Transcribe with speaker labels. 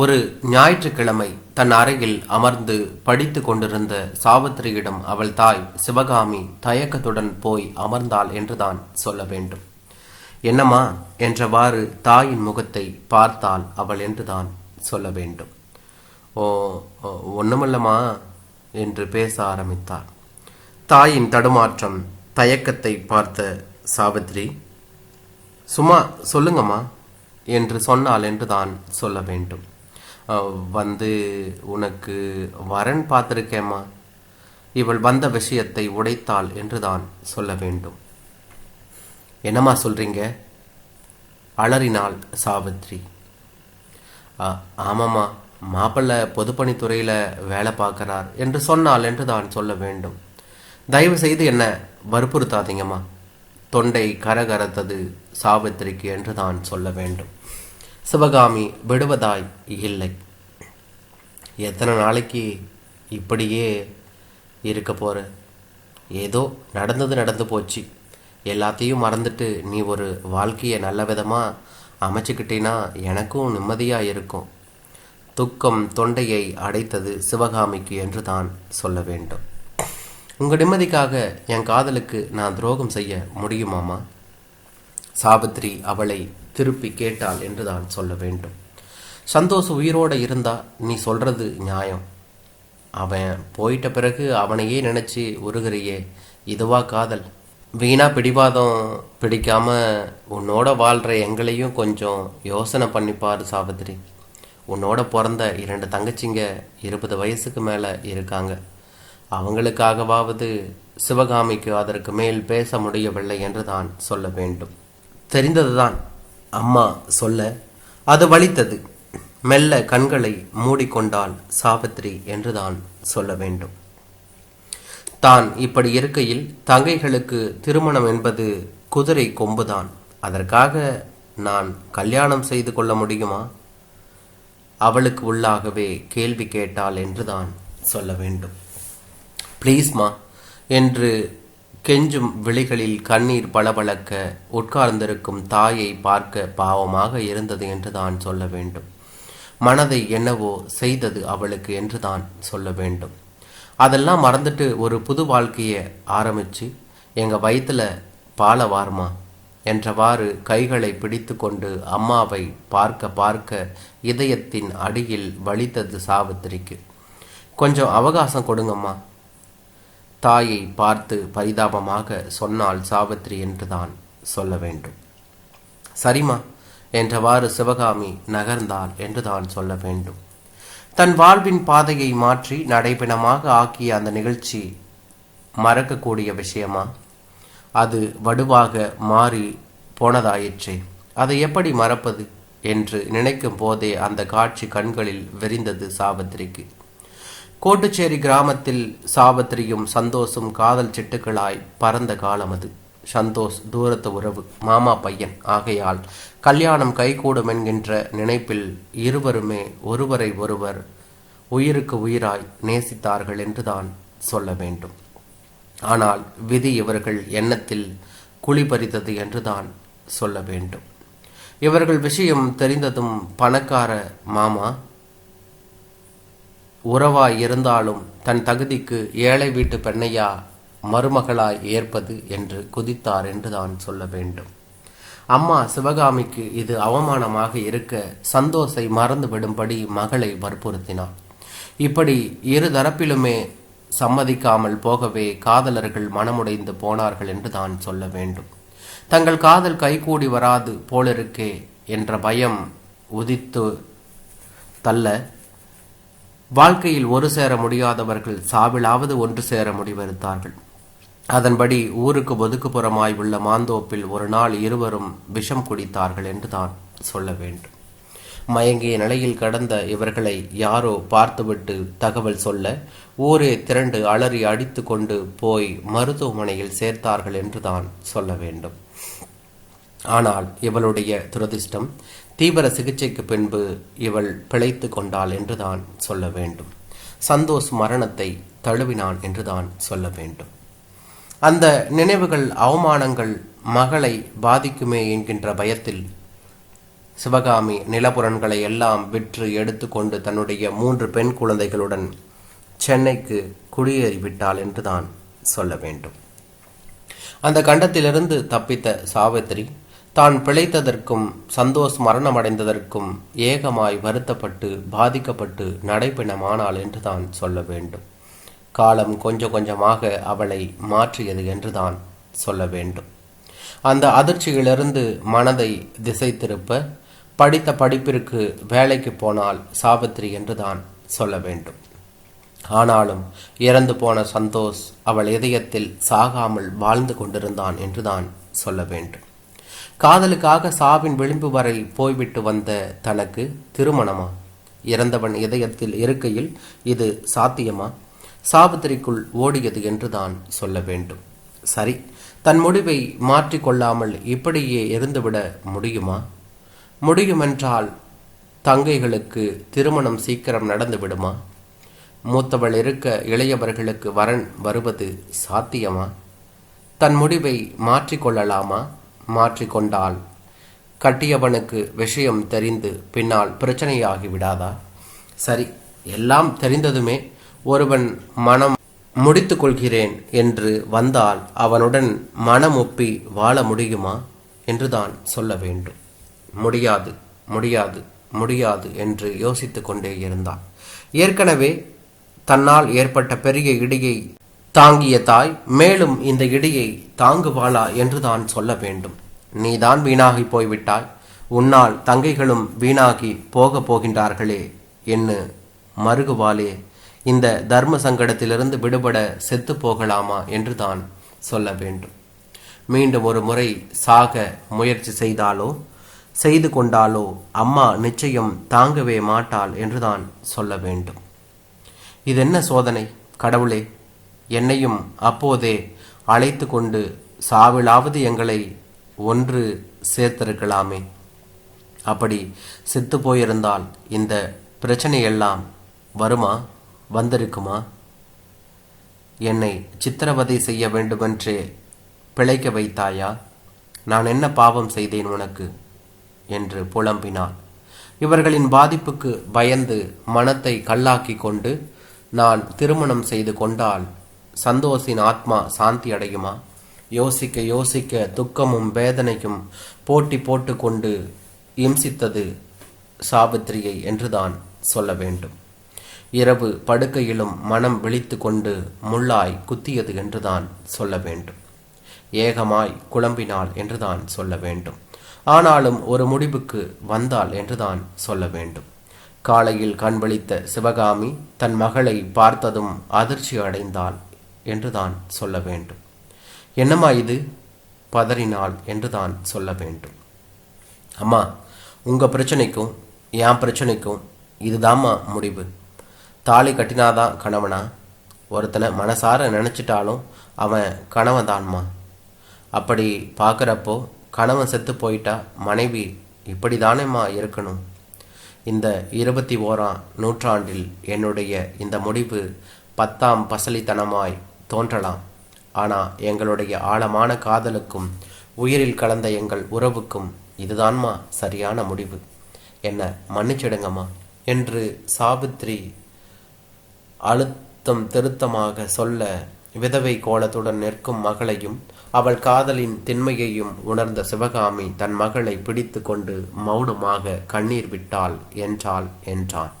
Speaker 1: ஒரு ஞாயிற்றுக்கிழமை தன் அறையில் அமர்ந்து படித்து கொண்டிருந்த சாவித்திரியிடம் அவள் தாய் சிவகாமி தயக்கத்துடன் போய் அமர்ந்தாள் என்றுதான் சொல்ல வேண்டும். என்னம்மா? என்றவாறு தாயின் முகத்தை பார்த்தாள் அவள் என்றுதான் சொல்ல வேண்டும். ஓ ஓ, என்று பேச ஆரம்பித்தார் தாயின் தடுமாற்றம் தயக்கத்தை பார்த்த சாவித்ரி சும்மா சொல்லுங்கம்மா என்று சொன்னாள் என்று தான் சொல்ல வேண்டும். வந்து உனக்கு வரன் பார்த்துருக்கேம்மா? இவள் வந்த விஷயத்தை உடைத்தாள் என்று தான் சொல்ல வேண்டும். என்னம்மா சொல்றீங்க? அலறினாள் சாவித்ரி. ஆமாம்மா மாப்பிள்ளை பொதுப்பணித்துறையில் வேலை பார்க்குறார் என்று சொன்னாள் என்று தான் சொல்ல வேண்டும். தயவு செய்து என்ன வற்புறுத்தாதீங்கம்மா. தொண்டை கரகரத்தது சாவித்திரிக்கு என்று தான் சொல்ல வேண்டும். சிவகாமி விடுவதாய் இல்லை. எத்தனை நாளைக்கு இப்படியே இருக்க போற? ஏதோ நடந்தது நடந்து போச்சு. எல்லாத்தையும் மறந்துட்டு நீ ஒரு வாழ்க்கையை நல்ல விதமாக அமைச்சுக்கிட்டீன்னா எனக்கும் நிம்மதியாக இருக்கும். துக்கம் தொண்டையை அடைத்தது சிவகாமிக்கு என்று தான் சொல்ல வேண்டும். உங்கள் நிம்மதிக்காக என் காதலுக்கு நான் துரோகம் செய்ய முடியுமாமா? சாவித்ரி அவளை திருப்பி கேட்டாள் என்று தான் சொல்ல வேண்டும். சந்தோஷ் உயிரோட இருந்தா நீ சொல்றது நியாயம். அவன் போயிட்ட பிறகு அவனையே நினைச்சு உருகிறியே இதுவா காதல்? வீணா பிடிவாதம் பிடிக்காம உன்னோட வாழ்கிற எங்களையும் கொஞ்சம் யோசனை பண்ணிப்பாரு சாவித்ரி உன்னோட பிறந்த இரண்டு தங்கச்சிங்க இருபது வயசுக்கு மேலே இருக்காங்க. அவங்களுக்காகவாவது சிவகாமிக்கு அதற்கு மேல் பேச முடியவில்லை என்று தான் சொல்ல வேண்டும். தெரிந்ததுதான். அம்மா சொல்ல அது வலித்தது. மெல்ல கண்களை மூடிக்கொண்டால் சாவித்ரி என்றுதான் சொல்ல வேண்டும். தான் இப்படி இருக்கையில் தங்கைகளுக்கு திருமணம் என்பது குதிரை கொம்புதான். அதற்காக நான் கல்யாணம் செய்து கொள்ள முடியுமா? அவளுக்கு உள்ளாகவே கேள்வி கேட்டாள் என்றுதான் சொல்ல வேண்டும். ப்ளீஸ்மா என்று கெஞ்சும் விழிகளில் கண்ணீர் பளபளக்க உட்கார்ந்திருக்கும் தாயை பார்க்க பாவமாக இருந்தது என்று தான் சொல்ல வேண்டும். மனதை என்னவோ செய்தது அவளுக்கு என்று தான் சொல்ல வேண்டும். அதெல்லாம் மறந்துட்டு ஒரு புது வாழ்க்கையை ஆரம்பிச்சு எங்கள் வயிற்றில் பால வார்மா? என்றவாறு கைகளை பிடித்து கொண்டு அம்மாவை பார்க்க பார்க்க இதயத்தின் அடியில் வலித்தது சாவித்திரிக்கு. கொஞ்சம் அவகாசம் கொடுங்கம்மா. தாயை பார்த்து பரிதாபமாக சொன்னாள் சாவித்ரி என்றுதான் சொல்ல வேண்டும். சரிம்மா என்றவாறு சிவகாமி நகர்ந்தாள் என்றுதான் சொல்ல வேண்டும். தன் வாழ்வின் பாதையை மாற்றி நடைபெணமாக ஆக்கிய அந்த நிகழ்ச்சி மறக்கக்கூடிய விஷயமா? அது வடுவாக மாறி போனதாயிற்றே. அதை எப்படி மறப்பது? என்று நினைக்கும் போதே அந்த காட்சி கண்களில் விரிந்தது சாவித்திரிக்கு கோட்டுச்சேரி கிராமத்தில் சாவித்திரியும் சந்தோஷும் காதல் சிட்டுக்களாய் பறந்த காலம் அது. சந்தோஷ் தூரத்து உறவு மாமா பையன் ஆகையால் கல்யாணம் கைகூடும் என்கின்ற நினைப்பில் இருவருமே ஒருவரை ஒருவர் உயிருக்கு உயிராய் நேசித்தார்கள் என்றுதான் சொல்ல வேண்டும். ஆனால் விதி இவர்கள் எண்ணத்தில் குழி பறித்தது என்றுதான் சொல்ல வேண்டும். இவர்கள் விஷயம் தெரிந்ததும் பணக்கார மாமா உறவாய் இருந்தாலும் தன் தகுதிக்கு ஏழை வீட்டு பெண்ணையா மருமகளாய் ஏற்பது என்று குதித்தார் என்று தான் சொல்ல வேண்டும். அம்மா சிவகாமிக்கு இது அவமானமாக இருக்க சந்தோஷை மறந்துவிடும்படி மகளை வற்புறுத்தினார் இப்படி இரு தரப்பிலுமே சம்மதிக்காமல் போகவே காதலர்கள் மனமுடைந்து போனார்கள் என்று தான் சொல்ல வேண்டும். தங்கள் காதல் கைகூடி வராது போலிருக்கே என்ற பயம் உதித்து தள்ள வாழ்க்கையில் ஒரு சேர முடியாதவர்கள் சாவிலாவது ஒன்று சேர முடிவெடுத்தார்கள். அதன்படி ஊருக்கு ஒதுக்குப்புறமாய் உள்ள மாந்தோப்பில் ஒரு நாள் இருவரும் விஷம் குடித்தார்கள் என்று தான் சொல்ல வேண்டும். மயங்கிய நிலையில் கடந்த இவர்களை யாரோ பார்த்துவிட்டு தகவல் சொல்ல ஊரே திரண்டு அலறி அடித்து கொண்டு போய் மருத்துவமனையில் சேர்த்தார்கள் என்று தான் சொல்ல வேண்டும். ஆனால் இவளுடைய துரதிர்ஷ்டம் தீவிர சிகிச்சைக்கு பின்பு இவள் பிழைத்து கொண்டாள் என்றுதான் சொல்ல வேண்டும். சந்தோஷ் மரணத்தை தழுவினான் என்றுதான் சொல்ல வேண்டும். அந்த நினைவுகள் அவமானங்கள் மகளை பாதிக்குமே என்கின்ற பயத்தில் சிவகாமி நிலபுரன்களை எல்லாம் விற்று எடுத்துக்கொண்டு தன்னுடைய மூன்று பெண் குழந்தைகளுடன் சென்னைக்கு குடியேறிவிட்டாள் என்று தான் சொல்ல வேண்டும். அந்த கண்டத்திலிருந்து தப்பித்த சாவித்திரி தான் பிழைத்ததற்கும் சந்தோஷ் மரணமடைந்ததற்கும் ஏகமாய் வருத்தப்பட்டு பாதிக்கப்பட்டு நடைபெணமானாள் என்று தான் சொல்ல வேண்டும். காலம் கொஞ்சம் கொஞ்சமாக அவளை மாற்றியது என்று தான் சொல்ல வேண்டும். அந்த அதிர்ச்சியிலிருந்து மனதை திசை திருப்ப படித்த படிப்பிற்கு வேலைக்கு போனால் சாவித்திரி என்று தான் சொல்ல வேண்டும். ஆனாலும் இறந்து போன சந்தோஷ் அவள் இதயத்தில் சாகாமல் வாழ்ந்து கொண்டிருந்தான் என்றுதான் சொல்ல வேண்டும். காதலுக்காக சாவின் விளிம்பு வரை போய்விட்டு வந்த தனக்கு திருமணமா? இறந்தவன் இதயத்தில் இருக்கையில் இது சாத்தியமா? சாவித்திரிக்குள் ஓடியது என்றுதான் சொல்ல வேண்டும். சரி தன் முடிவை மாற்றிக்கொள்ளாமல் இப்படியே இருந்துவிட முடியுமா? முடியுமென்றால் தங்கைகளுக்கு திருமணம் சீக்கிரம் நடந்து விடுமா? மூத்தவள் இருக்க இளையவர்களுக்கு வரன் வருவது சாத்தியமா? தன் முடிவை மாற்றிக்கொள்ளலாமா மாற்றிக்கொண்டால் கட்டியவனுக்கு விஷயம் தெரிந்து பின்னால் பிரச்சனையாகி விடாதா? சரி எல்லாம் தெரிந்ததுமே ஒருவன் மனம் முடித்து கொள்கிறேன் என்று வந்தால் அவனுடன் மனம் ஒப்பி வாழ முடியுமா? என்றுதான் சொல்ல வேண்டும். முடியாது முடியாது முடியாது என்று யோசித்து கொண்டே இருந்தான். ஏற்கனவே தன்னால் ஏற்பட்ட பெரிய இடியை தாங்கிய தாய் மேலும் இந்த இடியை தாங்குவாளா என்று தான் சொல்ல வேண்டும். நீதான் வீணாகி போய்விட்டாய். உன்னால் தங்கைகளும் வீணாகி போக போகின்றார்களே என்று மருகுவாளே. இந்த தர்ம சங்கடத்திலிருந்து விடுபட செத்து போகலாமா என்று தான் சொல்ல வேண்டும். மீண்டும் ஒரு முறை சாக முயற்சி செய்தாலோ செய்து கொண்டாலோ அம்மா நிச்சயம் தாங்கவே மாட்டாள் என்றுதான் சொல்ல வேண்டும். இது என்ன சோதனை கடவுளே? என்னையும் அப்போதே அழைத்து கொண்டு சாவிலாவது எங்களை ஒன்று சேர்த்திருக்கலாமே. அப்படி செத்து போயிருந்தால் இந்த பிரச்சனையெல்லாம் வருமா? வந்திருக்குமா? என்னை சித்திரவதை செய்ய வேண்டுமென்றே பிழைக்க வைத்தாயா? நான் என்ன பாவம் செய்தேன் உனக்கு? என்று புலம்பினாள். இவர்களின் பாதிப்புக்கு பயந்து மனத்தை கல்லாக்கி கொண்டு நான் திருமணம் செய்து கொண்டால் சந்தோஷின் ஆத்மா சாந்தி அடையுமா? யோசிக்க யோசிக்க துக்கமும் வேதனையும் போட்டி போட்டுக்கொண்டு இம்சித்தது சாவித்திரியை என்றுதான் சொல்ல வேண்டும். இரவு படுக்கையிலும் மனம் விழித்து கொண்டு முள்ளாய் குத்தியது என்றுதான் சொல்ல வேண்டும். ஏகமாய் குழம்பினாள் என்றுதான் சொல்ல வேண்டும். ஆனாலும் ஒரு முடிவுக்கு வந்தாள் என்றுதான் சொல்ல வேண்டும். காலையில் கண் விழித்த சிவகாமி தன் மகளை பார்த்ததும் அதிர்ச்சி அடைந்தாள். என்றுதான் சொல்ல வேண்டும். என்னம்மா இது? பதறினாள் என்றுதான் சொல்ல வேண்டும். அம்மா உங்கள் பிரச்சனைக்கும் என் பிரச்சனைக்கும் இதுதாம்மா முடிவு. தாலி கட்டினாதான் கணவனா? ஒருத்தனை மனசார நினச்சிட்டாலும் அவன் கணவன் தான்மா அப்படி பார்க்குறப்போ கணவன் செத்து போயிட்டா மனைவி இப்படி தானேம்மா இருக்கணும். இந்த இருபத்தி ஓராம் நூற்றாண்டில் என்னுடைய இந்த முடிவு பத்தாம் பசலித்தனமாய் தோன்றலாம். ஆனால் எங்களுடைய ஆழமான காதலுக்கும் உயிரில் கலந்த எங்கள் உறவுக்கும் இதுதான்மா சரியான முடிவு. என்ன மன்னிச்சிடுங்கம்மா என்று சாவித்ரி அழுத்தம் திருத்தமாக சொல்ல விதவை கோலத்துடன் நிற்கும் மகளையும் அவள் காதலின் திண்மையையும் உணர்ந்த சிவகாமி தன் மகளை பிடித்து கொண்டு மௌனமாக கண்ணீர் விட்டாள் என்றாள் என்றான்.